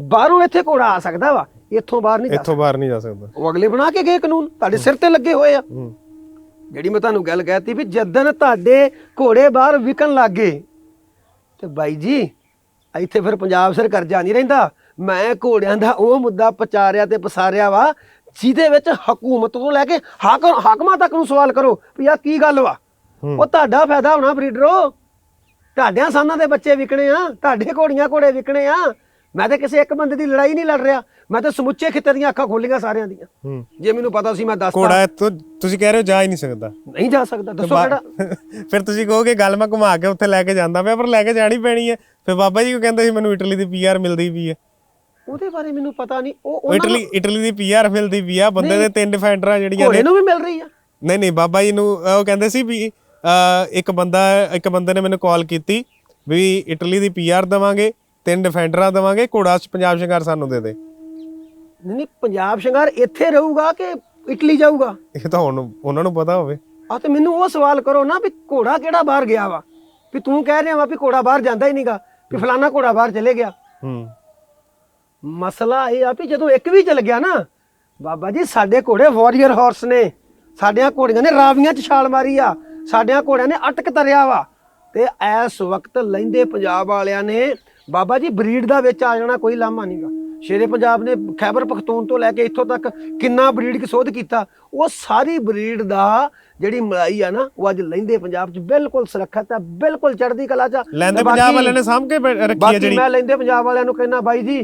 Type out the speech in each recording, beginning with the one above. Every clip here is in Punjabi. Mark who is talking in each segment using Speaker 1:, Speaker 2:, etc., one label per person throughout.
Speaker 1: ਬਾਹਰੋਂ ਇੱਥੇ ਘੋੜਾ ਆ ਸਕਦਾ ਵਾ? ਇੱਥੋਂ ਬਾਹਰ ਨਹੀਂ ਜਾ
Speaker 2: ਇੱਥੋਂ ਬਾਹਰ ਨਹੀਂ ਜਾ ਸਕਦਾ।
Speaker 1: ਉਹ ਅਗਲੇ ਬਣਾ ਕੇ ਗਏ ਕਾਨੂੰਨ। ਤੁਹਾਡੇ ਸਿਰ ਤੇ ਲੱਗੇ ਹੋਏ ਆ।
Speaker 2: ਹੂੰ।
Speaker 1: ਜਿਹੜੀ ਮੈਂ ਤੁਹਾਨੂੰ ਗੱਲ ਕਹਿਤੀ ਵੀ ਜਦਨ ਤੁਹਾਡੇ ਘੋੜੇ ਬਾਹਰ ਵਿਕਣ ਲੱਗੇ ਤੇ ਬਾਈ ਜੀ ਇੱਥੇ ਫਿਰ ਪੰਜਾਬ ਸਿਰ ਕਰਜ਼ਾ ਨਹੀਂ ਰਹਿੰਦਾ। ਮੈਂ ਘੋੜਿਆਂ ਦਾ ਉਹ ਮੁੱਦਾ ਪਚਾਰਿਆ ਤੇ ਪਸਾਰਿਆ ਵਾ ਜਿਹਦੇ ਵਿੱਚ ਹਕੂਮਤ ਤੋਂ ਲੈ ਕੇ ਹਾਕਮ ਹਾਕਮਾਂ ਤੱਕ ਨੂੰ ਸਵਾਲ ਕਰੋ ਵੀ ਆ ਕੀ ਗੱਲ ਵਾ?
Speaker 2: ਹੂੰ।
Speaker 1: ਉਹ ਤੁਹਾਡਾ ਫਾਇਦਾ ਹੋਣਾ ਬਰੀਡਰੋ। ਤੁਹਾਡਿਆਂ ਸਾਨਾਂ ਦੇ ਬੱਚੇ ਵਿਕਣੇ ਆ ਤੁਹਾਡੇ ਘੋੜੀਆਂ ਘੋੜੇ ਵਿਕਣੇ ਆ। ਮੈਂ ਤਾਂ ਕਿਸੇ ਇੱਕ ਬੰਦੇ ਦੀ ਲੜਾਈ ਨਹੀਂ ਲੜ ਰਿਹਾ। ਮੈਂ ਤਾਂ ਸਮੁੱਚੇ ਖਿੱਤੇ ਦੀਆਂ ਅੱਖਾਂ ਖੋਲੀਆਂ ਸਾਰਿਆਂ ਦੀਆਂ। ਜੇ ਮੈਨੂੰ ਪਤਾ ਸੀ ਮੈਂ ਦੱਸਦਾ
Speaker 2: ਘੋੜਾ ਤੁਸੀਂ ਕਹਿ ਰਹੇ ਹੋ ਜਾ ਹੀ ਨਹੀਂ ਸਕਦਾ।
Speaker 1: ਨਹੀਂ ਜਾ ਸਕਦਾ। ਦੱਸੋ ਕਿਹੜਾ?
Speaker 2: ਫਿਰ ਤੁਸੀਂ ਕਹੋਗੇ ਗੱਲ ਮੈਂ ਘੁਮਾ ਕੇ ਉੱਥੇ ਲੈ ਕੇ ਜਾਂਦਾ ਪਿਆ ਪਰ ਲੈ ਕੇ ਜਾਣੀ ਪੈਣੀ ਹੈ। ਫਿਰ ਬਾਬਾ ਜੀ ਕੋ ਕਹਿੰਦੇ ਸੀ ਮੈਨੂੰ ਇਟਲੀ ਦੀ ਪੀਆਰ ਮਿਲਦੀ ਵੀ ਹੈ।
Speaker 1: ਉਹਦੇ ਬਾਰੇ ਮੈਨੂੰ ਪਤਾ ਨਹੀਂ। ਉਹ ਉਹਨਾਂ
Speaker 2: ਇਟਲੀ ਇਟਲੀ ਦੀ ਪੀਆਰ ਮਿਲਦੀ ਵੀ ਆ ਬੰਦੇ ਦੇ ਤਿੰਨ ਡਿਫੈਂਡਰਾਂ ਜਿਹੜੀਆਂ ਨੇ।
Speaker 1: ਨੂੰ ਵੀ ਮਿਲ ਰਹੀ ਆ।
Speaker 2: ਨਹੀਂ ਨਹੀਂ ਬਾਬਾ ਜੀ ਨੂੰ ਉਹ ਕਹਿੰਦੇ ਸੀ ਵੀ ਇੱਕ ਬੰਦਾ ਇੱਕ ਬੰਦੇ ਨੇ ਮੈਨੂੰ ਕਾਲ ਕੀਤੀ ਵੀ ਇਟਲੀ ਦੀ ਪੀਆਰ ਦਵਾਂਗੇ। ਤਿੰਨ ਡਿਫੈਂਡਰਾਂ ਦਵਾਂਗੇ ਘੋੜਾ ਪੰਜਾਬ ਸ਼ਿੰਗਾਰ ਸਾਨੂੰ ਦੇ ਦੇ।
Speaker 1: ਨਹੀਂ ਨਹੀਂ ਪੰਜਾਬ ਸ਼ਿੰਗਾਰ ਇੱਥੇ ਰਹੂਗਾ ਕਿ ਇਟਲੀ ਜਾਊਗਾ?
Speaker 2: ਇਹ ਤਾਂ ਹੁਣ ਉਹਨਾਂ ਨੂੰ ਪਤਾ ਹੋਵੇ।
Speaker 1: ਆ ਤੇ ਮੈਨੂੰ ਉਹ ਸਵਾਲ ਕਰੋ ਨਾ ਵੀ ਘੋੜਾ ਕਿਹੜਾ ਬਾਹਰ ਗਿਆ ਵਾ? ਵੀ ਤੂੰ ਕਹਿ ਰਿਹਾ ਵਾ ਵੀ ਘੋੜਾ ਬਾਹਰ ਜਾਂਦਾ ਹੀ ਨਹੀਂਗਾ ਵੀ ਫਲਾਨਾ ਘੋੜਾ ਬਾਹਰ ਚਲੇ ਗਿਆ।
Speaker 2: ਹੂੰ।
Speaker 1: ਮਸਲਾ ਇਹ ਆ ਵੀ ਜਦੋਂ ਇੱਕ ਵੀ ਚਲ ਗਿਆ ਨਾ ਬਾਬਾ ਜੀ ਸਾਡੇ ਘੋੜੇ ਵਾਰੀਅਰ ਹਾਰਸ ਨੇ। ਸਾਡੀਆਂ ਘੋੜੀਆਂ ਨੇ ਰਾਵੀਆਂ 'ਚ ਛਾਲ ਮਾਰੀ ਆ। ਸਾਡਿਆਂ ਘੋੜਿਆਂ ਨੇ ਅਟਕ ਤਰਿਆ ਵਾ। ਤੇ ਇਸ ਵਕਤ ਲੈਂਦੇ ਪੰਜਾਬ ਵਾਲਿਆਂ ਨੇ ਬਾਬਾ ਜੀ ਬਰੀਡ ਦਾ ਵਿੱਚ ਆ ਜਾਣਾ ਕੋਈ ਲਾਮਾ ਨਹੀਂਗਾ ਸ਼ੇਰੇ ਪੰਜਾਬ ਨੇ ਖੈਬਰ ਪਖਤੂਨ ਤੋਂ ਲੈ ਕੇ ਇੱਥੋਂ ਤੱਕ ਕਿੰਨਾ ਬਰੀਡ ਕੀ ਕੀਤਾ। ਉਹ ਸਾਰੀ ਬਰੀਡ ਦਾ ਜਿਹੜੀ ਮਲਾਈ ਆ ਨਾ ਉਹ ਅੱਜ ਲੈਂਦੇ ਪੰਜਾਬ 'ਚ ਬਿਲਕੁਲ ਸੁਰੱਖਿਅਤ ਆ ਬਿਲਕੁਲ ਚੜ੍ਹਦੀ ਕਲਾ 'ਚ।
Speaker 2: ਲੈਂਦੇ ਪੰਜਾਬ ਵਾਲਿਆਂ ਨੇ ਸਾਂਭ ਕੇ ਰੱਖੀ ਹੈ ਜਿਹੜੀ।
Speaker 1: ਮੈਂ ਲੈਂਦੇ ਪੰਜਾਬ ਵਾਲਿਆਂ ਨੂੰ ਕਹਿੰਦਾ ਬਾਈ ਜੀ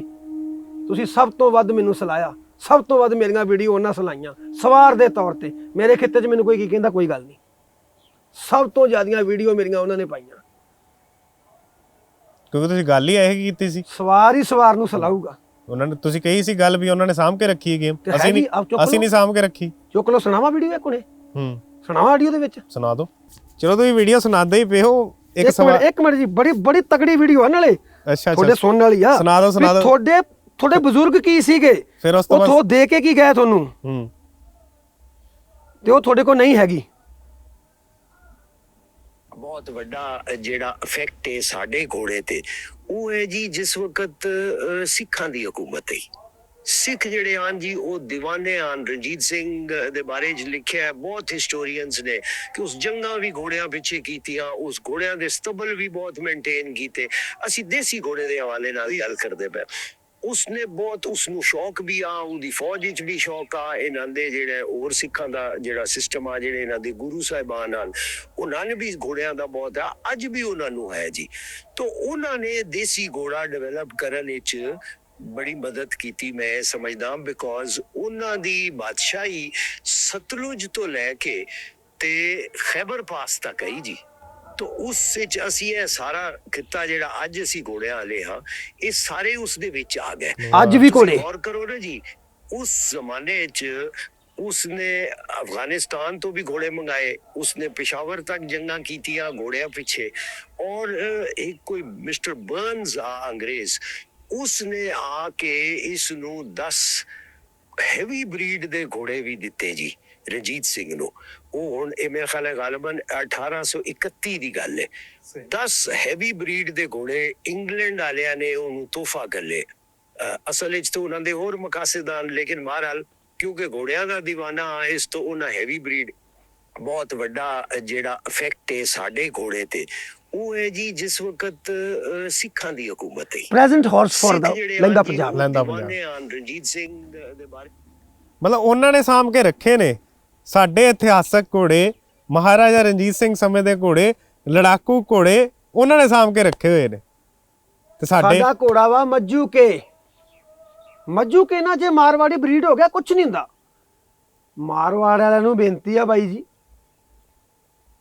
Speaker 1: ਤੁਸੀਂ ਸਭ ਤੋਂ ਵੱਧ ਮੈਨੂੰ ਸਲਾਇਆ। ਸਭ ਤੋਂ ਵੱਧ ਮੇਰੀਆਂ ਵੀਡੀਓ ਉਹਨਾਂ ਸਲਾਈਆਂ ਸਵਾਰ ਦੇ ਤੌਰ ਤੇ। ਮੇਰੇ ਖਿੱਤੇ 'ਚ ਮੈਨੂੰ ਕੋਈ ਕੀ ਕਹਿੰਦਾ ਕੋਈ ਗੱਲ ਨਹੀਂ ਸਭ ਤੋਂ ਜ਼ਿਆਦੀਆਂ ਵੀਡੀਓ ਮੇਰੀਆਂ ਉਹਨਾਂ ਨੇ ਪਾਈਆਂ।
Speaker 2: ਕਿਉਂਕਿ ਤੁਸੀਂ ਗੱਲ ਹੀ ਇਹ ਕੀਤੀ ਸੀ।
Speaker 1: ਸਵਾਰ ਹੀ ਸਵਾਰ ਨੂੰ ਸਲਾਊਗਾ।
Speaker 2: ਉਹਨਾਂ ਨੇ ਤੁਸੀਂ ਕਹੀ ਸੀ ਗੱਲ ਵੀ ਉਹਨਾਂ ਨੇ ਸਾਂਭ ਕੇ ਰੱਖੀ ਹੈ ਗੇਮ
Speaker 1: ਤੇ
Speaker 2: ਅਸੀਂ
Speaker 1: ਹੈਗੀ,
Speaker 2: ਨਹੀਂ
Speaker 1: ਆਪ ਚੁੱਕ
Speaker 2: ਅਸੀਂ ਨਹੀਂ ਸਾਂਭ ਕੇ ਰੱਖੀ।
Speaker 1: ਚੁੱਕ ਲੋ ਸੁਣਾਵਾ ਵੀਡੀਓ ਇੱਕ ਹੁਣੇ?
Speaker 2: ਹੂੰ।
Speaker 1: ਸੁਣਾਵਾ ਆਡੀਓ ਦੇ ਵਿੱਚ?
Speaker 2: ਸੁਣਾ ਦਿਓ। ਚਲੋ ਤੁਸੀਂ ਵੀਡੀਓ ਸੁਣਾਦੇ ਹੀ ਪਿਓ ਇੱਕ
Speaker 1: ਇੱਕ
Speaker 2: ਸਵਾਲ
Speaker 1: ਮਿੰਟ ਇੱਕ ਮਿੰਟ ਜੀ ਬੜੀ ਬੜੀ ਤਗੜੀ ਵੀਡੀਓ ਆ ਨਾਲੇ।
Speaker 2: ਅੱਛਾ
Speaker 1: ਤੁਹਾਡੇ
Speaker 2: ਅੱਛਾ
Speaker 1: ਸੁਣਨ ਵਾਲੀ ਆ।
Speaker 2: ਸੁਣਾ ਦਿਓ, ਸੁਣਾ
Speaker 1: ਵੀ
Speaker 2: ਦਿਓ।
Speaker 1: ਤੁਹਾਡੇ ਤੁਹਾਡੇ ਬਜ਼ੁਰਗ ਕੀ ਸੀਗੇ?
Speaker 2: ਫਿਰ ਉਸ ਤੋਂ ਬਾਅਦ
Speaker 1: ਉਥੋਂ ਦੇ ਕੇ ਕੀ ਗਏ ਤੁਹਾਨੂੰ?
Speaker 2: ਹੂੰ।
Speaker 1: ਤੇ ਉਹ ਤੁਹਾਡੇ ਕੋਲ ਨਹੀਂ ਹੈਗੀ।
Speaker 3: ਬਹੁਤ ਵੱਡਾ ਜਿਹੜਾ ਇਫੈਕਟ ਹੈ ਸਾਡੇ ਘੋੜੇ ਤੇ, ਉਹ ਹੈ ਜੀ ਜਿਸ ਵਕਤ ਸਿੱਖਾਂ ਦੀ ਹਕੂਮਤ ਹੈ ਸਿੱਖ ਜਿਹੜੇ ਆਨ ਜੀ, ਉਹ دیਵਾਨੇ ਆਨ ਰਣਜੀਤ ਸਿੰਘ ਦੇ ਬਾਰੇ ਚ ਲਿਖਿਆ ਹੈ, ਬਹੁਤ ਹਿਸਟੋਰੀਅਨਸ ਨੇ ਕਿ ਉਸ ਜੰਗਾਂ ਵੀ ਘੋੜਿਆਂ ਪਿੱਛੇ ਕੀਤੀਆਂ, ਉਸ ਘੋੜਿਆਂ ਦੇ ਸਟਬਲ ਵੀ ਬਹੁਤ ਮੇਨਟੇਨ ਕੀਤੇ। ਅਸੀਂ ਦੇਸੀ ਘੋੜੇ ਦੇ ਹਵਾਲੇ ਨਾਲ ਹੀ ਗੱਲ ਕਰਦੇ ਪਏ। ਉਸਨੇ ਬਹੁਤ ਉਸ ਨੂੰ ਸ਼ੌਕ ਵੀ ਆ, ਉਹਦੀ ਫੌਜ ਵਿੱਚ ਵੀ ਸ਼ੌਕ ਆ, ਇਹਨਾਂ ਦੇ ਜਿਹੜੇ ਹੋਰ ਸਿੱਖਾਂ ਦਾ ਜਿਹੜਾ ਸਿਸਟਮ ਆ, ਜਿਹੜੇ ਇਹਨਾਂ ਦੇ ਗੁਰੂ ਸਾਹਿਬਾਨ ਨਾਲ ਉਹਨਾਂ ਨੇ ਵੀ ਘੋੜਿਆਂ ਦਾ ਬਹੁਤ ਆ, ਅੱਜ ਵੀ ਉਹਨਾਂ ਨੂੰ ਹੈ ਜੀ। ਤੋਂ ਉਹਨਾਂ ਨੇ ਦੇਸੀ ਘੋੜਾ ਡਿਵੈਲਪ ਕਰਨ ਵਿੱਚ ਬੜੀ ਮਦਦ ਕੀਤੀ, ਮੈਂ ਸਮਝਦਾ ਬਿਕੋਜ਼ ਉਹਨਾਂ ਦੀ ਬਾਦਸ਼ਾਹੀ ਸਤਲੁਜ ਤੋਂ ਲੈ ਕੇ ਤੇ ਖੈਬਰ ਪਾਸ ਤੱਕ ਆਈ ਜੀ। ਤੋ ਉਸ ਵਿੱਚ ਅਸੀਂ ਇਹ ਸਾਰਾ ਖਿੱਤਾ ਜਿਹੜਾ ਅੱਜ ਅਸੀਂ ਘੋੜਿਆਂ ਵਾਲੇ ਹਾਂ ਇਹ ਸਾਰੇ ਉਸ ਦੇ ਵਿੱਚ ਆ ਗਏ।
Speaker 1: ਅੱਜ ਵੀ ਘੋੜੇ?
Speaker 3: ਗੌਰ ਕਰੋ ਨਾ ਜੀ ਉਸ ਜ਼ਮਾਨੇ 'ਚ ਉਸਨੇ ਅਫਗਾਨਿਸਤਾਨ ਤੋਂ ਵੀ ਘੋੜੇ ਮੰਗਾਏ ਉਸਨੇ ਪਿਸ਼ਾਵਰ ਤੱਕ ਜੰਗਾਂ ਕੀਤੀਆਂ ਘੋੜਿਆਂ ਪਿੱਛੇ। ਔਰ ਇੱਕ ਕੋਈ ਮਿਸਟਰ ਬਰਨਸ ਆ ਅੰਗਰੇਜ਼ ਉਸਨੇ ਆ ਕੇ ਇਸ ਨੂੰ 10 ਹੈਵੀ ਬਰੀਡ ਦੇ ਘੋੜੇ ਵੀ ਦਿੱਤੇ ਜੀ। ਰਣਜੀਤ ਸਿੰਘ ਨੂੰ। ਉਹ ਹੁਣ ਇਹ ਮੇਰਾ ਖਿਆਲ ਹੈ ਗਾਲਬਨ 1831 ਦੀ ਗੱਲ ਹੈ। 10 ਹੈਵੀ ਬਰੀਡ ਦੇ ਘੋੜੇ ਇੰਗਲੈਂਡ ਵਾਲਿਆਂ ਨੇ ਉਹਨੂੰ ਤੋਹਫਾ ਗੱਲੇ ਅਸਲ ਵਿੱਚ ਤਾਂ ਉਹਨਾਂ ਦੇ ਹੋਰ ਮਕਾਸਦਾਨ ਲੇਕਿਨ ਮਹਾਰਾਲ ਕਿਉਂਕਿ ਘੋੜਿਆਂ ਦਾ دیਵਾਨਾ ਇਸ ਤੋਂ ਉਹਨਾਂ ਹੈਵੀ ਬਰੀਡ ਬਹੁਤ ਵੱਡਾ ਜਿਹੜਾ ਇਫੈਕਟ ਹੈ ਸਾਡੇ ਘੋੜੇ ਤੇ। ਉਹ ਹੈ ਜੀ ਜਿਸ ਵਕਤ ਸਿੱਖਾਂ ਦੀ ਹਕੂਮਤ ਹੈ।
Speaker 1: ਪ੍ਰੈਜ਼ੈਂਟ ਹਾਰਸ ਫॉर ਦਾ ਲੈਂਦਾ ਪੰਜਾਬ।
Speaker 2: ਲੈਂਦਾ ਪੰਜਾਬ।
Speaker 3: ਰਣਜੀਤ ਸਿੰਘ
Speaker 2: ਮਤਲਬ ਉਹਨਾਂ ਨੇ ਸਾਮ ਕੇ ਰੱਖੇ ਨੇ। ਸਾਡੇ ਇਤਿਹਾਸਕ ਘੋੜੇ ਮਹਾਰਾਜਾ ਰਣਜੀਤ ਸਿੰਘ ਸਮੇਂ ਦੇ ਘੋੜੇ ਲੜਾਕੂ ਘੋੜੇ ਉਹਨਾਂ ਨੇ ਸਾਂਭ ਕੇ ਰੱਖੇ ਹੋਏ ਨੇ। ਤੇ ਸਾਡੇ
Speaker 1: ਸਾਡਾ ਘੋੜਾ ਵਾ ਮੱਜੂ ਕੇ। ਮੱਜੂ ਕੇ ਨਾ ਜੇ ਮਾਰਵਾੜੀ ਬਰੀਡ ਹੋ ਗਿਆ ਕੁਝ ਨਹੀਂ ਹੁੰਦਾ। ਮਾਰਵਾੜ ਵਾਲਿਆਂ ਨੂੰ ਬੇਨਤੀ ਆ ਬਾਈ ਜੀ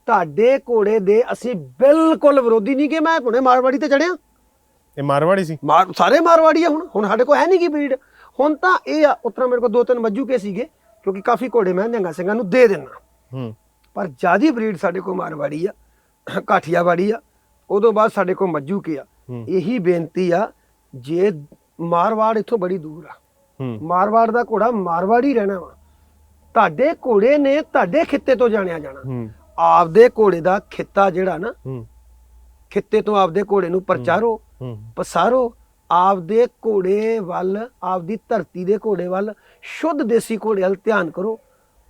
Speaker 1: ਤੁਹਾਡੇ ਘੋੜੇ ਦੇ ਅਸੀਂ ਬਿਲਕੁਲ ਵਿਰੋਧੀ ਨਹੀਂ ਕਿ ਮੈਂ ਹੁਣੇ ਮਾਰਵਾੜੀ ਤੇ ਚੜਿਆ
Speaker 2: ਇਹ ਮਾਰਵਾੜੀ ਸੀ।
Speaker 1: ਮਾਰ ਸਾਰੇ ਮਾਰਵਾੜੀ ਆ ਹੁਣ ਹੁਣ ਸਾਡੇ ਕੋਲ ਹੈ ਨਹੀਂ ਕੀ ਬਰੀਡ। ਹੁਣ ਤਾਂ ਇਹ ਆ ਉਤਰਾ ਮੇਰੇ ਕੋਲ ਦੋ ਤਿੰਨ ਮੱਜੂ ਕੇ ਸੀਗੇ। ਕਿਉਂਕਿ ਕਾਫੀ ਘੋੜੇ ਮੈਂ ਨਿਹੰਗਾ ਸਿੰਘਾਂ ਨੂੰ ਦੇ ਦੇਣਾ
Speaker 2: ਹੂੰ।
Speaker 1: ਪਰ ਜਿਆਦੀ ਬਰੀਡ ਸਾਡੇ ਕੋਲ ਮਾਰਵਾੜੀ ਆ ਕਾਠੀਆਵਾੜੀ ਆ ਉਦੋਂ ਬਾਅਦ ਸਾਡੇ ਕੋਲ ਮੱਜੂ ਕੇ ਆ। ਇਹੀ ਬੇਨਤੀ ਆ ਜੇ ਮਾਰਵਾੜ ਇੱਥੋਂ ਬੜੀ ਦੂਰ ਆ
Speaker 2: ਹੂੰ।
Speaker 1: ਮਾਰਵਾੜ ਦਾ ਘੋੜਾ ਮਾਰਵਾੜੀ ਰਹਿਣਾ ਵਾ ਤੁਹਾਡੇ ਘੋੜੇ ਨੇ ਤੁਹਾਡੇ ਖਿੱਤੇ ਤੋਂ ਜਾਣਿਆ ਜਾਣਾ। ਆਪਦੇ ਘੋੜੇ ਦਾ ਖਿੱਤਾ ਜਿਹੜਾ ਨਾ
Speaker 2: ਹੂੰ।
Speaker 1: ਖਿੱਤੇ ਤੋਂ ਆਪਦੇ ਘੋੜੇ ਨੂੰ ਪ੍ਰਚਾਰੋ
Speaker 2: ਹੂੰ।
Speaker 1: ਪਸਾਰੋ ਆਪਦੇ ਘੋੜੇ ਵੱਲ, ਆਪਦੀ ਧਰਤੀ ਦੇ ਘੋੜੇ ਵੱਲ, ਸ਼ੁੱਧ ਦੇਸੀ ਘੋੜੇ ਵੱਲ ਧਿਆਨ ਕਰੋ।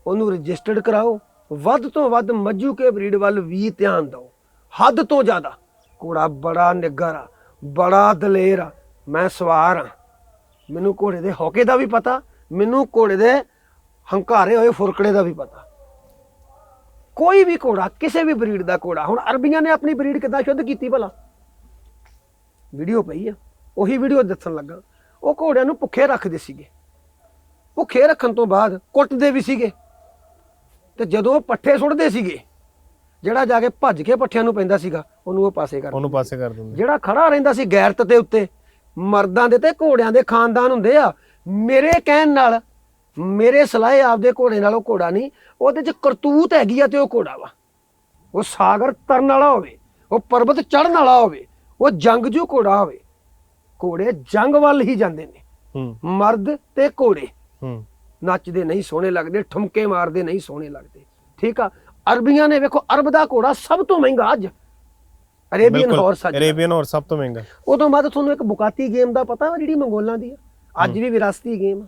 Speaker 1: ਉਹਨੂੰ ਰਜਿਸਟਰਡ ਕਰਾਓ। ਵੱਧ ਤੋਂ ਵੱਧ ਮੱਝੂ ਕੇ ਬਰੀਡ ਵੱਲ ਵੀ ਧਿਆਨ ਦਿਓ। ਹੱਦ ਤੋਂ ਜ਼ਿਆਦਾ। ਘੋੜਾ ਬੜਾ ਨਿੱਗਰ ਆ, ਬੜਾ ਦਲੇਰ ਆ, ਮੈਂ ਸਵਾਰ ਆ। ਮੈਨੂੰ ਘੋੜੇ ਦੇ ਹੌਕੇ ਦਾ ਵੀ ਪਤਾ, ਮੈਨੂੰ ਘੋੜੇ ਦੇ ਹੰਕਾਰੇ ਹੋਏ ਫੁਰਕੜੇ ਦਾ ਵੀ ਪਤਾ। ਕੋਈ ਵੀ ਘੋੜਾ, ਕਿਸੇ ਵੀ ਬਰੀਡ ਦਾ ਘੋੜਾ, ਹੁਣ ਅਰਬੀਆਂ ਨੇ ਆਪਣੀ ਬਰੀਡ ਕਿੱਦਾਂ ਸ਼ੁੱਧ ਕੀਤੀ ਭਲਾ? ਵੀਡੀਓ ਪਈ ਆ। ਉਹੀ ਵੀਡੀਓ ਦੱਸਣ ਲੱਗਾ। ਉਹ ਘੋੜਿਆਂ ਨੂੰ ਭੁੱਖੇ ਰੱਖਦੇ ਸੀਗੇ। ਭੁੱਖੇ ਰੱਖਣ ਤੋਂ ਬਾਅਦ ਕੁੱਟਦੇ ਵੀ ਸੀਗੇ। ਤੇ ਜਦੋਂ ਉਹ ਪੱਠੇ ਸੁੱਟਦੇ ਸੀਗੇ ਜਿਹੜਾ ਜਾ ਕੇ ਭੱਜ ਕੇ ਪੱਠਿਆਂ ਨੂੰ ਪੈਂਦਾ ਸੀਗਾ ਉਹਨੂੰ ਉਹ ਪਾਸੇ ਕਰ
Speaker 2: ਉਹਨੂੰ ਪਾਸੇ ਕਰ ਦਿੰਦੇ।
Speaker 1: ਜਿਹੜਾ ਖੜਾ ਰਹਿੰਦਾ ਸੀ ਗੈਰਤ ਦੇ ਉੱਤੇ ਮਰਦਾਂ ਦੇ ਤੇ ਘੋੜਿਆਂ ਦੇ ਖਾਨਦਾਨ ਹੁੰਦੇ ਆ ਮੇਰੇ ਕਹਿਣ ਨਾਲ ਮੇਰੇ ਸਲਾਹੇ ਆਪਦੇ ਘੋੜੇ ਨਾਲ ਉਹ ਘੋੜਾ ਨਹੀਂ ਉਹਦੇ 'ਚ ਕਰਤੂਤ ਹੈਗੀ ਆ ਤੇ ਉਹ ਘੋੜਾ ਵਾ। ਉਹ ਸਾਗਰ ਤਰਨ ਵਾਲਾ ਹੋਵੇ ਉਹ ਪਰਬਤ ਚੜਨ ਵਾਲਾ ਹੋਵੇ ਉਹ ਜੰਗਜੂ ਘੋੜਾ ਹੋਵੇ ਘੋੜੇ ਜੰਗ ਵੱਲ ਹੀ ਜਾਂਦੇ ਨੇ।
Speaker 2: ਹੂੰ।
Speaker 1: ਮਰਦ ਤੇ ਘੋੜੇ।
Speaker 2: ਹੂੰ।
Speaker 1: ਨੱਚਦੇ ਨਹੀਂ ਸੋਹਣੇ ਲੱਗਦੇ ਠੁਮਕੇ ਮਾਰਦੇ ਨਹੀਂ ਸੋਹਣੇ ਲੱਗਦੇ। ਠੀਕ ਆ? ਅਰਬੀਆਂ ਨੇ ਵੇਖੋ ਅਰਬ ਦਾ ਘੋੜਾ ਸਭ ਤੋਂ ਮਹਿੰਗਾ ਅੱਜ। ਅਰੇਬੀਅਨ ਹਾਰਸ ਅੱਜ।
Speaker 2: ਅਰੇਬੀਅਨ ਹੋਰ ਸਭ ਤੋਂ ਮਹਿੰਗਾ।
Speaker 1: ਉਦੋਂ ਬਾਅਦ ਤੁਹਾਨੂੰ ਇੱਕ ਬੁਕਾਤੀ ਗੇਮ ਦਾ ਪਤਾ ਵਾ ਜਿਹੜੀ ਮੰਗੋਲਾਂ ਦੀ ਆ? ਅੱਜ ਵੀ ਵਿਰਾਸਤੀ ਗੇਮ ਆ।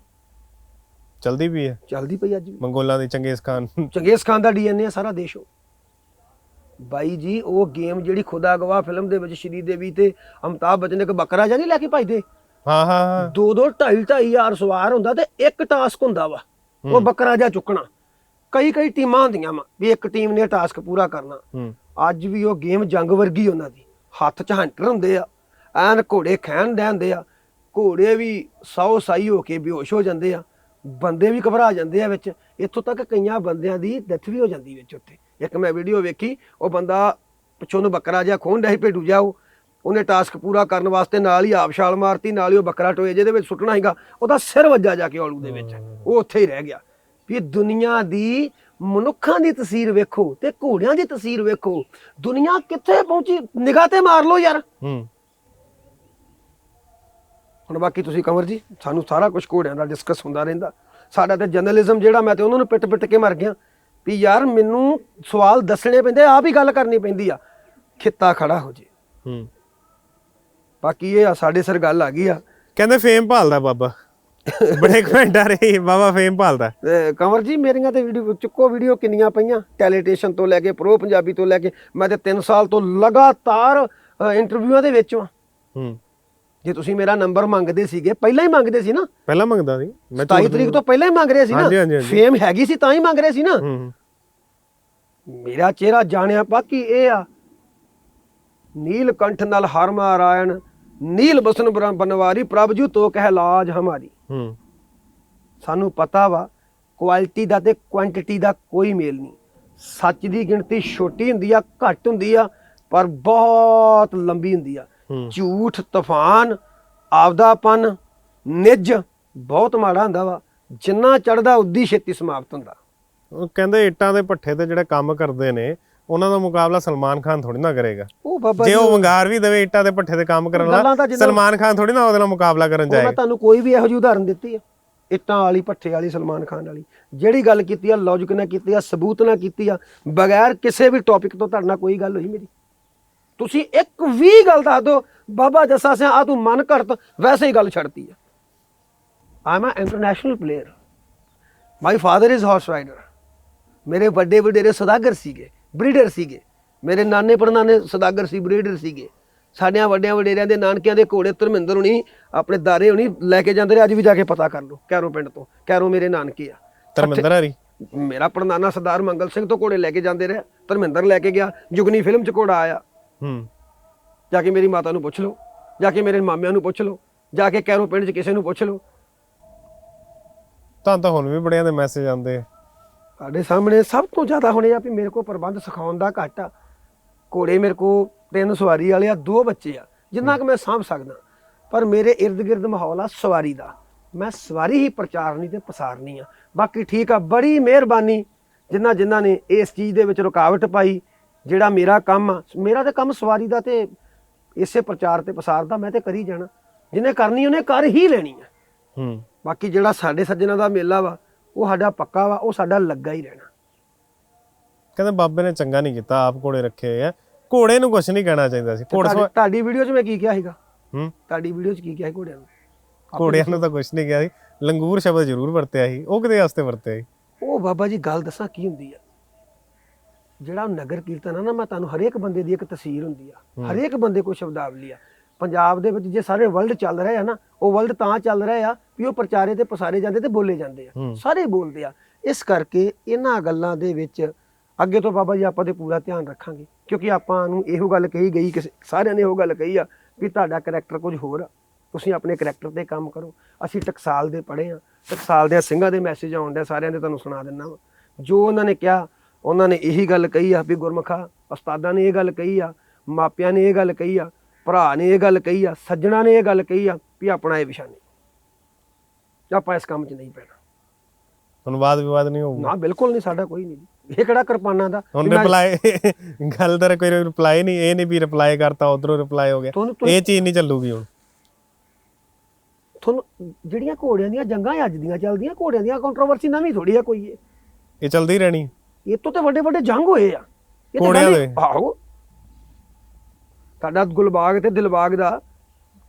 Speaker 2: ਚਲਦੀ ਵੀ ਹੈ
Speaker 1: ਚੱਲਦੀ ਪਈ ਅੱਜ ਵੀ।
Speaker 2: ਮੰਗੋਲਾਂ ਦੀ ਚੰਗੇਜ਼ ਖਾਨ।
Speaker 1: ਚੰਗੇਜ਼ ਖਾਨ ਦਾ ਡੀਐਨਏ ਸਾਰਾ ਦੇਸ਼ ਉਹ। ਬਾਈ ਜੀ ਉਹ ਗੇਮ ਜਿਹੜੀ ਖੁਦਾ ਗਵਾਹ ਫਿਲਮ ਦੇ ਵਿੱਚ ਸ਼੍ਰੀ ਦੇਵੀ ਤੇ ਅਮਤਾਬ ਬਚਨ ਇੱਕ ਬੱਕਰਾ ਜਾਂ ਨਹੀਂ ਲੈ ਕੇ ਭਜਦੇ?
Speaker 2: ਹਾਂ ਹਾਂ ਹਾਂ।
Speaker 1: ਦੋ ਦੋ ਢਾਈ ਢਾਈ ਸਵਾਰ ਹੁੰਦਾ ਤੇ ਇੱਕ ਟਾਸਕ ਹੁੰਦਾ ਵਾ ਉਹ ਬੱਕਰਾ ਜਾਂ ਚੁੱਕਣਾ। ਕਈ ਕਈ ਟੀਮਾਂ ਹੁੰਦੀਆਂ ਵਾ ਵੀ ਇੱਕ ਟੀਮ ਨੇ ਟਾਸਕ ਪੂਰਾ ਕਰਨਾ। ਅੱਜ ਵੀ ਉਹ ਗੇਮ ਜੰਗ ਵਰਗੀ ਉਹਨਾਂ ਦੀ। ਹੱਥ 'ਚ ਹੰਟਰ ਹੁੰਦੇ ਆ ਐਨ ਘੋੜੇ ਖੈਣ ਦੇ ਹੁੰਦੇ ਆ ਘੋੜੇ ਵੀ ਸੌ ਸਾਈ ਹੋ ਕੇ ਬੇਹੋਸ਼ ਹੋ ਜਾਂਦੇ ਆ ਬੰਦੇ ਵੀ ਘਬਰਾ ਜਾਂਦੇ ਆ ਵਿੱਚ। ਇੱਥੋਂ ਤੱਕ ਕਈਆਂ ਬੰਦਿਆਂ ਦੀ ਡੈਥ ਵੀ ਹੋ ਜਾਂਦੀ ਵਿੱਚ ਉੱਥੇ। ਇੱਕ ਮੈਂ ਵੀਡੀਓ ਵੇਖੀ ਉਹ ਬੰਦਾ ਪਿੱਛੋਂ ਨੂੰ ਬੱਕਰਾ ਜਿਹਾ ਖੋਣ ਡਿਆ ਸੀ ਭੇਡੂ ਜਿਹਾ ਉਹ। ਉਹਨੇ ਟਾਸਕ ਪੂਰਾ ਕਰਨ ਵਾਸਤੇ ਨਾਲ ਹੀ ਆਪ ਛਾਲ ਮਾਰਤੀ ਨਾਲ ਹੀ ਉਹ ਬੱਕਰਾ ਟੋਏ ਜਿਹਦੇ ਵਿੱਚ ਸੁੱਟਣਾ ਹੈਗਾ ਉਹਦਾ ਸਿਰ ਵੱਜਾ ਜਾ ਕੇ ਔਲੂ ਦੇ ਵਿੱਚ। ਉਹ ਉੱਥੇ ਹੀ ਰਹਿ ਗਿਆ। ਵੀ ਦੁਨੀਆ ਦੀ ਮਨੁੱਖਾਂ ਦੀ ਤਸਵੀਰ ਵੇਖੋ ਤੇ ਘੋੜਿਆਂ ਦੀ ਤਸਵੀਰ ਵੇਖੋ। ਦੁਨੀਆ ਕਿੱਥੇ ਪਹੁੰਚੀ? ਨਿਗਾਹ ਤੇ ਮਾਰ ਲਓ ਯਾਰ।
Speaker 2: ਹੂੰ।
Speaker 1: ਹੁਣ ਬਾਕੀ ਤੁਸੀਂ ਕੰਵਰ ਜੀ ਸਾਨੂੰ ਸਾਰਾ ਕੁਝ ਘੋੜਿਆਂ ਦਾ ਡਿਸਕਸ ਹੁੰਦਾ ਰਹਿੰਦਾ। ਸਾਡਾ ਤੇ ਜਰਨਲਿਜ਼ਮ ਜਿਹੜਾ ਮੈਂ ਤੇ ਉਹਨਾਂ ਨੂੰ ਪਿੱਟ ਪਿੱਟ ਕੇ ਮਰ ਗਿਆ। ਵੀ ਯਾਰ ਮੈਨੂੰ ਸਵਾਲ ਦੱਸਣੇ ਪੈਂਦੇ ਆਪ ਹੀ ਗੱਲ ਕਰਨੀ ਪੈਂਦੀ ਆ। ਖਿੱਤਾ ਖੜਾ ਹੋ ਜੇ।
Speaker 2: ਹੂੰ।
Speaker 1: ਬਾਕੀ ਇਹ ਆ ਸਾਡੇ ਸਿਰ ਗੱਲ ਆ ਗਈ ਆ।
Speaker 2: ਕਹਿੰਦੇ ਫੇਮ ਭਾਲਦਾ ਬਾਬਾ। ਬੜੇ ਕਮੈਂਟ ਆ ਰਹੇ ਬਾਬਾ ਫੇਮ ਭਾਲਦਾ।
Speaker 1: ਤੇ ਕੰਵਰ ਜੀ ਮੇਰੀਆਂ ਤੇ ਵੀਡੀਓ ਚੁੱਕੋ ਵੀਡੀਓ ਕਿੰਨੀਆਂ ਪਈਆਂ? ਟੈਲੀਟੇਸ਼ਨ ਤੋਂ ਲੈ ਕੇ ਪ੍ਰੋ ਪੰਜਾਬੀ ਤੋਂ ਲੈ ਕੇ ਮੈਂ ਤੇ 3 ਸਾਲ ਤੋਂ ਲਗਾਤਾਰ ਇੰਟਰਵਿਊਆਂ ਦੇ ਵਿੱਚ ਵਾਂ।
Speaker 2: ਹੂੰ।
Speaker 1: ਜੇ ਤੁਸੀਂ ਮੇਰਾ ਨੰਬਰ ਮੰਗਦੇ ਸੀਗੇ ਪਹਿਲਾਂ ਹੀ ਮੰਗਦੇ ਸੀ ਨਾ?
Speaker 2: ਪਹਿਲਾਂ ਮੰਗਦਾ ਸੀ। ਮੈਂ
Speaker 1: 27 ਤਰੀਕ ਤੋਂ ਪਹਿਲਾਂ ਹੀ ਮੰਗ ਰਹੇ ਸੀ ਨਾ?
Speaker 2: ਹਾਂਜੀ।
Speaker 1: ਫੇਮ ਹੈਗੀ ਸੀ ਤਾਂ ਹੀ ਮੰਗ ਰਹੇ ਸੀ ਨਾ?
Speaker 2: ਹੂੰ
Speaker 1: ਮੇਰਾ ਚਿਹਰਾ ਜਾਣਿਆ ਬਾਕੀ ਇਹ ਆ। ਨੀਲ ਕੰਠ ਨਲ ਹਰ ਮਾਰਾਇਣ ਨੀਲ ਬਸਨ ਬਰ- ਬਨਵਾਰੀ ਪ੍ਰਭ ਜੂ ਤੋ ਕਹਿ ਲਾਜ ਹਮਾਰੀ।
Speaker 2: ਹੂੰ।
Speaker 1: ਸਾਨੂੰ ਪਤਾ ਵਾ ਕੁਆਲਿਟੀ ਦਾ ਤੇ ਕੁਆਂਟੀਟੀ ਦਾ ਕੋਈ ਮੇਲ ਨਹੀਂ। ਸੱਚ ਦੀ ਗਿਣਤੀ ਛੋਟੀ ਹੁੰਦੀ ਆ ਘੱਟ ਹੁੰਦੀ ਆ ਪਰ ਬਹੁਤ ਲੰਬੀ ਹੁੰਦੀ ਆ। ਝੂਠ ਤੂਫਾਨ ਆਪਦਾਪਨ ਨਿੱਜ ਬਹੁਤ ਮਾੜਾ ਹੁੰਦਾ ਵਾ। ਜਿੰਨਾ ਚੜਦਾ ਉਦੀ ਛੇਤੀ ਸਮਾਪਤ ਹੁੰਦਾ।
Speaker 2: ਉਹ ਕਹਿੰਦੇ ਇੱਟਾਂ ਦੇ ਪੱਠੇ ਤੇ ਜਿਹੜੇ ਕੰਮ ਕਰਦੇ ਨੇ ਉਹਨਾਂ ਦਾ ਮੁਕਾਬਲਾ ਸਲਮਾਨ ਖਾਨ ਥੋੜੀ ਨਾ ਕਰੇਗਾ।
Speaker 1: ਉਹ ਬਾਬਾ
Speaker 2: ਜੇ ਉਹ ਵੰਗਾਰ ਵੀ ਦੇਵੇ ਇੱਟਾਂ ਦੇ ਪੱਠੇ ਤੇ ਕੰਮ ਕਰਨ ਵਾਲਾ ਸਲਮਾਨ ਖਾਨ ਥੋੜੀ ਨਾ ਉਹਦੇ ਨਾਲ ਮੁਕਾਬਲਾ ਕਰਨ
Speaker 1: ਉਹ ਮੈਂ
Speaker 2: ਜਾਏਗਾ
Speaker 1: ਤੁਹਾਨੂੰ ਕੋਈ ਵੀ ਇਹੋ ਜਿਹੀ ਉਦਾਹਰਨ ਦਿੱਤੀ ਆ। ਇੱਟਾਂ ਵਾਲੀ ਪੱਠੇ ਵਾਲੀ ਸਲਮਾਨ ਖਾਨ ਵਾਲੀ। ਜਿਹੜੀ ਗੱਲ ਕੀਤੀ ਆ ਲੌਜੀਕ ਨਾਲ ਕੀਤੀ ਆ ਸਬੂਤ ਨਾਲ ਕੀਤੀ ਆ ਬਗੈਰ ਕਿਸੇ ਵੀ ਟੌਪਿਕ ਤੋਂ ਤੁਹਾਡੇ ਨਾਲ ਕੋਈ ਗੱਲ ਹੋਈ ਮੇਰੀ। ਤੁਸੀਂ ਇੱਕ ਵੀ ਗੱਲ ਦੱਸ ਦਿਓ ਬਾਬਾ ਜੱਸਾ ਸਿੰਘ ਆ ਤੂੰ ਮਨ ਘੜਤ ਵੈਸੇ ਹੀ ਗੱਲ ਛੱਡਤੀ ਆ। I'm a international player my father is horse rider ਮੇਰੇ ਵੱਡੇ ਵਡੇਰੇ ਸਦਾਗਰ ਸੀਗੇ ਬਰੀਡਰ ਸੀਗੇ। ਮੇਰੇ ਨਾਨੇ ਪੜਨਾਨੇ ਸਦਾਗਰ ਸੀ ਬਰੀਡਰ ਸੀਗੇ। ਸਾਡਿਆਂ ਵੱਡਿਆਂ ਵਡੇਰਿਆਂ ਦੇ ਨਾਨਕਿਆਂ ਦੇ ਘੋੜੇ ਧਰਮਿੰਦਰ ਹੁਣੀ ਆਪਣੇ ਦਾਰੇ ਹੁਣੀ ਲੈ ਕੇ ਜਾਂਦੇ ਰਹੇ ਅੱਜ ਵੀ ਜਾ ਕੇ ਪਤਾ ਕਰ ਲਓ ਕੈਰੋ ਪਿੰਡ ਤੋਂ ਕੈਰੋ ਮੇਰੇ ਨਾਨਕੇ ਆ।
Speaker 2: ਧਰਮਿੰਦਰ ਹਰੀ
Speaker 1: ਮੇਰਾ ਪੜਨਾਨਾ ਸਰਦਾਰ ਮੰਗਲ ਸਿੰਘ ਤੋਂ ਘੋੜੇ ਲੈ ਕੇ ਜਾਂਦੇ ਰਹੇ ਧਰਮਿੰਦਰ ਲੈ ਕੇ ਗਿਆ ਜੁਗਨੀ ਫਿਲਮ 'ਚ ਘੋੜਾ ਆਇਆ।
Speaker 2: ਹੂੰ।
Speaker 1: ਜਾ ਕੇ ਮੇਰੀ ਮਾਤਾ ਨੂੰ ਪੁੱਛ ਲਓ ਜਾ ਕੇ ਮੇਰੇ ਮਾਮਿਆਂ ਨੂੰ ਪੁੱਛ ਲਓ ਜਾ ਕੇ ਕੈਰੋ ਪਿੰਡ 'ਚ ਕਿਸੇ ਨੂੰ ਪੁੱਛ ਲਓ।
Speaker 2: ਤਾਂ ਤਾਂ ਹੁਣ ਵੀ ਬੜਿਆਂ ਦੇ ਮੈਸੇਜ ਆਉਂਦੇ ਆ।
Speaker 1: ਸਾਡੇ ਸਾਹਮਣੇ ਸਭ ਤੋਂ ਜ਼ਿਆਦਾ ਹੁਣੇ ਆ ਵੀ ਮੇਰੇ ਕੋਲ ਪ੍ਰਬੰਧ ਸਿਖਾਉਣ ਦਾ ਘੱਟ ਆ। ਘੋੜੇ ਮੇਰੇ ਕੋਲ ਤਿੰਨ ਸਵਾਰੀ ਵਾਲੇ ਆ ਦੋ ਬੱਚੇ ਆ ਜਿੰਨਾ ਕਿ ਮੈਂ ਸਾਂਭ ਸਕਦਾ। ਪਰ ਮੇਰੇ ਗਿਰਦ ਮਾਹੌਲ ਆ ਸਵਾਰੀ ਦਾ। ਮੈਂ ਸਵਾਰੀ ਹੀ ਪ੍ਰਚਾਰਨੀ ਤੇ ਪਸਾਰਨੀ ਆ। ਬਾਕੀ ਠੀਕ ਆ ਬੜੀ ਮਿਹਰਬਾਨੀ ਜਿਨ੍ਹਾਂ ਜਿਨ੍ਹਾਂ ਨੇ ਇਸ ਚੀਜ਼ ਦੇ ਵਿੱਚ ਰੁਕਾਵਟ ਪਾਈ ਜਿਹੜਾ ਮੇਰਾ ਕੰਮ ਆ ਮੇਰਾ ਤੇ ਕੰਮ ਸਵਾਰੀ ਦਾ ਤੇ ਇਸੇ ਪ੍ਰਚਾਰ ਤੇ ਪਸਾਰ ਦਾ ਮੈਂ ਤੇ ਕਰੀ ਜਾਣਾ। ਜਿਹਨੇ ਕਰਨੀ ਉਹਨੇ ਕਰ ਹੀ ਲੈਣੀ ਆ।
Speaker 2: ਹੂੰ।
Speaker 1: ਬਾਕੀ ਜਿਹੜਾ ਸਾਡੇ ਸੱਜਣਾ ਦਾ ਮੇਲਾ ਵਾ ਉਹ ਸਾਡਾ ਪੱਕਾ ਵਾ ਉਹ ਸਾਡਾ ਲੱਗਾ ਹੀ ਰਹਿਣਾ।
Speaker 2: ਕਹਿੰਦੇ ਬਾਬੇ ਨੇ ਚੰਗਾ ਨਹੀਂ ਕੀਤਾ ਆਪ ਘੋੜੇ ਰੱਖੇ ਹੋਏ ਆ। ਘੋੜੇ ਨੂੰ ਕੁਝ ਨਹੀਂ ਕਹਿਣਾ ਚਾਹੀਦਾ ਸੀ। ਘੋੜ
Speaker 1: ਤੁਹਾਡੀ- ਤੁਹਾਡੀ ਵੀਡੀਓ 'ਚ ਮੈਂ ਕੀ ਕਿਹਾ ਸੀਗਾ?
Speaker 2: ਹੂੰ।
Speaker 1: ਤੁਹਾਡੀ ਵੀਡੀਓ 'ਚ ਕੀ ਕਿਹਾ ਸੀ ਘੋੜਿਆਂ ਨੂੰ?
Speaker 2: ਘੋੜਿਆਂ ਨੂੰ ਤਾਂ ਕੁਝ ਨਹੀਂ ਕਿਹਾ ਸੀ। ਲੰਗੂਰ ਸ਼ਬਦ ਜ਼ਰੂਰ ਵਰਤਿਆ ਸੀ। ਉਹ ਕਿਤੇ ਵਾਸਤੇ ਵਰਤਿਆ ਸੀ?
Speaker 1: ਉਹ ਬਾਬਾ ਜੀ ਗੱਲ ਦੱਸਾਂ ਕੀ ਹੁੰਦੀ ਆ? ਜਿਹੜਾ ਉਹ ਨਗਰ ਕੀਰਤਨ ਆ ਨਾ ਮੈਂ ਤੁਹਾਨੂੰ ਹਰੇਕ ਬੰਦੇ ਦੀ ਇੱਕ ਤਸਵੀਰ ਹੁੰਦੀ ਆ। ਹਰੇਕ ਬੰਦੇ ਕੋਲ ਸ਼ਬਦਾਵਲੀ ਆ। ਪੰਜਾਬ ਦੇ ਵਿੱਚ ਜੇ ਸਾਰੇ ਵਰਲਡ ਚੱਲ ਰਿਹਾ ਨਾ ਉਹ ਵਰਲਡ ਤਾਂ ਚੱਲ ਰਿਹਾ ਆ ਵੀ ਉਹ ਪ੍ਰਚਾਰੇ ਤੇ ਪਸਾਰੇ ਜਾਂਦੇ ਤੇ ਬੋਲੇ ਜਾਂਦੇ ਆ। ਸਾਰੇ ਬੋਲਦੇ ਆ। ਇਸ ਕਰਕੇ ਇਹਨਾਂ ਗੱਲਾਂ ਦੇ ਵਿੱਚ ਅੱਗੇ ਤੋਂ ਬਾਬਾ ਜੀ ਆਪਾਂ ਤੇ ਪੂਰਾ ਧਿਆਨ ਰੱਖਾਂਗੇ। ਕਿਉਂਕਿ ਆਪਾਂ ਨੂੰ ਇਹੋ ਗੱਲ ਕਹੀ ਗਈ ਕਿ ਸਾਰਿਆਂ ਨੇ ਇਹੋ ਗੱਲ ਕਹੀ ਆ ਵੀ ਤੁਹਾਡਾ ਕਰੈਕਟਰ ਕੁਝ ਹੋਰ ਆ। ਤੁਸੀਂ ਆਪਣੇ ਕਰੈਕਟਰ ਤੇ ਕੰਮ ਕਰੋ। ਅਸੀਂ ਟਕਸਾਲ ਦੇ ਪੜ੍ਹੇ ਆ। ਟਕਸਾਲ ਦੇ ਸਿੰਘਾਂ ਦੇ ਮੈਸੇਜ ਆਉਂਦੇ ਸਾਰਿਆਂ ਦੇ ਤੁਹਾਨੂੰ ਸੁਣਾ ਦਿੰਦਾ ਵਾ। ਜੋ ਉਹਨਾਂ ਨੇ ਕਿਹਾ ਉਹਨਾਂ ਨੇ ਇਹੀ ਗੱਲ ਕਹੀ ਆ ਵੀ ਗੁਰਮਖਾ ਉਸਤਾਦਾਂ ਨੇ ਇਹ ਗੱਲ ਕਹੀ ਆ ਮਾਪਿਆਂ ਨੇ ਇਹ ਗੱਲ ਕਹੀ ਆ ਭਰਾ ਨੇ ਇਹ ਗੱਲ ਕਹੀ ਆ ਸੱਜਣਾ ਨੇ ਇਹ ਗੱਲ ਕਹੀ ਆ ਵੀ ਆਪਣਾ ਇਹ ਵਿਸ਼ਾ ਨਹੀਂ। ਆਪਾਂ ਇਸ ਕੰਮ 'ਚ ਨਹੀਂ ਪੈਣਾ।
Speaker 2: ਹੁਣ ਵਾਦ ਵਿਵਾਦ ਨਹੀਂ ਹੋਊਗਾ।
Speaker 1: ਨਾ ਬਿਲਕੁਲ ਨਹੀਂ ਸਾਡਾ ਕੋਈ ਨਹੀਂ। ਇਹ ਕਿਹੜਾ ਕਿਰਪਾਨਾਂ ਦਾ?
Speaker 2: ਹੁਣ ਰਿਪਲਾਈ ਗੱਲ ਦਾ ਕੋਈ ਰਿਪਲਾਈ ਨਹੀਂ ਇਹ ਨਹੀਂ ਵੀ ਰਿਪਲਾਈ ਕਰਤਾ ਉਧਰੋਂ ਰਿਪਲਾਈ ਹੋ ਗਿਆ।
Speaker 1: ਤੁਹਾਨੂੰ- ਤੁਹਾਨੂੰ-
Speaker 2: ਇਹ ਚੀਜ਼ ਨਹੀਂ ਚੱਲੂਗੀ ਹੁਣ।
Speaker 1: ਤੁਹਾਨੂੰ ਜਿਹੜੀਆਂ ਘੋੜਿਆਂ ਦੀਆਂ ਜੰਗਾਂ ਅੱਜ ਦੀਆਂ ਚੱਲਦੀਆਂ ਘੋੜਿਆਂ ਦੀਆਂ ਕੰਟਰੋਵਰਸੀ ਨਵੀਂ ਥੋੜੀ ਆ ਕੋਈ ਇਹ।
Speaker 2: ਇਹ ਚੱਲਦੀ ਰਹਿਣੀ।
Speaker 1: ਇਹ ਤੋਂ ਤੇ ਵੱਡੇ ਵੱਡੇ ਜੰਗ ਹੋਏ ਆ। ਇਹ ਤਾਂ
Speaker 2: ਘੋੜਿਆਂ
Speaker 1: ਗੱਲ ਹੀ-
Speaker 2: ਦੇ?
Speaker 1: ਆਹੋ। ਸਾਡਾ ਗੁਲਬਾਗ ਤੇ ਦਿਲਬਾਗ ਦਾ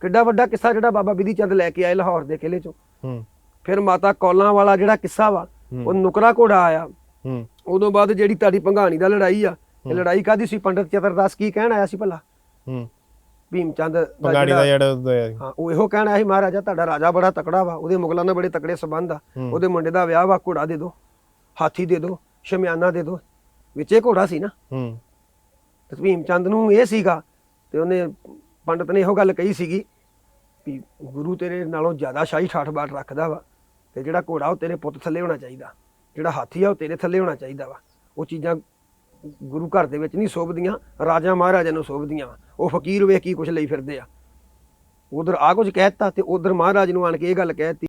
Speaker 1: ਕਿੱਡਾ ਵੱਡਾ ਕਿੱਸਾ ਜਿਹੜਾ ਬਾਬਾ ਬਿਧੀ ਚੰਦ ਲੈ ਕੇ ਆਏ ਲਾਹੌਰ ਦੇ ਕਿਲੇ ਚੋਂ।
Speaker 2: ਹੂੰ।
Speaker 1: ਫਿਰ ਮਾਤਾ ਕੌਲਾਂ ਵਾਲਾ ਜਿਹੜਾ ਕਿੱਸਾ ਵਾ ਉਹ ਨੁਕਰਾ ਘੋੜਾ ਆਇਆ।
Speaker 2: ਹੂੰ।
Speaker 1: ਉਦੋਂ ਬਾਅਦ ਜਿਹੜੀ ਤੁਹਾਡੀ ਭੰਗਾਣੀ ਦਾ ਲੜਾਈ ਆ ਇਹ ਲੜਾਈ ਕਾਦੀ ਸੀ? ਪੰਡਤ ਚਤਰਦਾਸ ਕੀ ਕਹਿਣ ਆਇਆ ਸੀ ਭਲਾ?
Speaker 2: ਹੂੰ।
Speaker 1: ਭੀਮ ਚੰਦ ਦਾ
Speaker 2: ਬੰਗਾੜੀ ਦਾ
Speaker 1: ਜਿਹੜਾ-
Speaker 2: ਜਿਹੜਾ ਉਦੋਂ ਸੀ।
Speaker 1: ਹਾਂ ਉਹ ਇਹੋ ਕਹਿਣ ਆਇਆ ਸੀ ਮਹਾਰਾਜਾ ਤੁਹਾਡਾ ਰਾਜਾ ਬੜਾ ਤਕੜਾ ਵਾ ਉਹਦੇ ਮੁਗਲਾਂ ਨਾਲ ਬੜੇ ਤਕੜੇ ਸਬੰਧ ਆ। ਉਹਦੇ ਮੁੰਡੇ ਦਾ ਵਿਆਹ ਵਾ ਘੋੜਾ ਦੇ ਦਿਓ ਹਾਥੀ ਦੇ ਦਿਓ ਸ਼ਮਿਆਨਾ ਦੇ ਦਿਓ ਵਿੱਚੇ ਘੋੜਾ ਸੀ ਨਾ।
Speaker 2: ਹੂੰ।
Speaker 1: ਤੇ ਭੀਮ ਚੰਦ ਨੂੰ ਇਹ ਸੀਗਾ ਤੇ ਉਹਨੇ ਪੰਡਤ ਨੇ ਇਹੋ ਗੱਲ ਕਹੀ ਸੀਗੀ ਵੀ ਗੁਰੂ ਤੇਰੇ ਨਾਲੋਂ ਜ਼ਿਆਦਾ ਸ਼ਾਹੀ ਠਾਠ ਬਾਠ ਰੱਖਦਾ ਵਾ ਤੇ ਜਿਹੜਾ ਘੋੜਾ ਉਹ ਤੇਰੇ ਪੁੱਤ ਥੱਲੇ ਹੋਣਾ ਚਾਹੀਦਾ। ਜਿਹੜਾ ਹਾਥੀ ਆ ਉਹ ਤੇਰੇ ਥੱਲੇ ਹੋਣਾ ਚਾਹੀਦਾ ਵਾ। ਉਹ ਚੀਜ਼ਾਂ ਗੁਰੂ ਘਰ ਦੇ ਵਿੱਚ ਨਹੀਂ ਸ਼ੋਭਦੀਆਂ ਰਾਜਾ ਮਹਾਰਾਜਾ ਨੂੰ ਸ਼ੋਭਦੀਆਂ। ਵਾ ਉਹ ਫਕੀਰ ਵੇਖ ਕੀ ਕੁਝ ਲਈ ਫਿਰਦੇ ਆ। ਉਧਰ ਆ ਕੁਝ ਕਹਿਤਾ ਤੇ ਉਧਰ ਮਹਾਰਾਜ ਨੂੰ ਆਣ ਕੇ ਇਹ ਗੱਲ ਕਹਿਤੀ